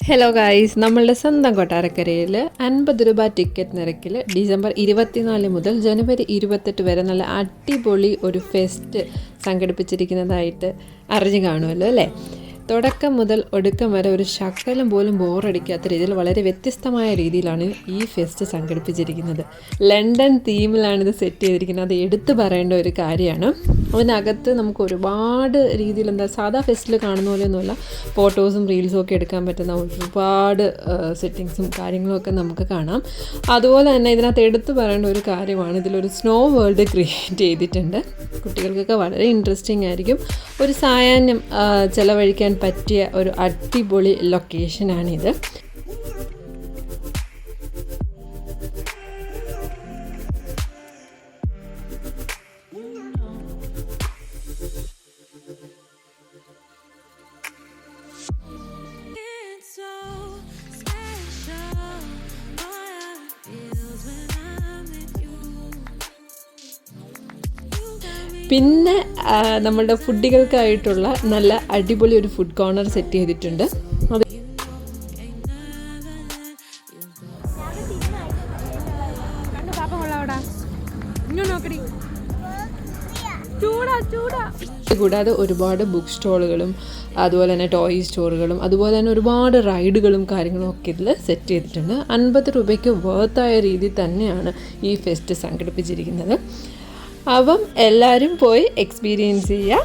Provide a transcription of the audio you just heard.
Hello guys നമ്മളുടെ സ്വന്തം കൊട്ടാരക്കരയിൽ അൻപത് രൂപ ടിക്കറ്റ് നിരക്കിൽ ഡിസംബർ ഇരുപത്തിനാല് മുതൽ ജനുവരി ഇരുപത്തെട്ട് വരെ നല്ല അടിപൊളി ഒരു ഫെസ്റ്റ് സംഘടിപ്പിച്ചിരിക്കുന്നതായിട്ട് അറിഞ്ഞു കാണുമല്ലോ അല്ലേ? തുടക്കം മുതൽ ഒടുക്കം വരെ ഒരു ശക്കലം പോലും ബോറടിക്കാത്ത രീതിയിൽ വളരെ വ്യത്യസ്തമായ രീതിയിലാണ് ഈ ഫെസ്റ്റ് സംഘടിപ്പിച്ചിരിക്കുന്നത്. ലണ്ടൻ തീമിലാണ് ഇത് സെറ്റ് ചെയ്തിരിക്കുന്നത്. അത് എടുത്തു പറയേണ്ട ഒരു കാര്യമാണ്. അതിനകത്ത് നമുക്ക് ഒരുപാട് രീതിയിൽ എന്താ സാധാ ഫെസ്റ്റിൽ കാണുന്ന പോലെയൊന്നുമല്ല ഫോട്ടോസും റീൽസും ഒക്കെ എടുക്കാൻ പറ്റുന്ന ഒരുപാട് സെറ്റിങ്സും കാര്യങ്ങളൊക്കെ നമുക്ക് കാണാം. അതുപോലെ തന്നെ ഇതിനകത്ത് എടുത്തു പറയേണ്ട ഒരു കാര്യമാണ് ഇതിലൊരു സ്നോ വേൾഡ് ക്രിയേറ്റ് ചെയ്തിട്ടുണ്ട്. കുട്ടികൾക്കൊക്കെ വളരെ ഇൻട്രസ്റ്റിംഗ് ആയിരിക്കും. ഒരു സായാഹ്നം ചിലവഴിക്കാൻ പറ്റിയ ഒരു അടിപൊളി ലൊക്കേഷനാണിത് പിന്നെ നമ്മുടെ ഫുഡുകൾക്കായിട്ടുള്ള നല്ല അടിപൊളി ഒരു ഫുഡ് കോർണർ സെറ്റ് ചെയ്തിട്ടുണ്ട്. അത് കൂടാതെ ഒരുപാട് ബുക്ക് സ്റ്റോളുകളും അതുപോലെ തന്നെ ടോയ് സ്റ്റോറുകളും അതുപോലെ തന്നെ ഒരുപാട് റൈഡുകളും കാര്യങ്ങളും ഒക്കെ ഇതിൽ സെറ്റ് ചെയ്തിട്ടുണ്ട്. അൻപത് രൂപയ്ക്ക് വേർത്തായ രീതിയിൽ തന്നെയാണ് ഈ ഫെസ്റ്റ് സംഘടിപ്പിച്ചിരിക്കുന്നത്. അപ്പം എല്ലാവരും പോയി എക്സ്പീരിയൻസ് ചെയ്യുക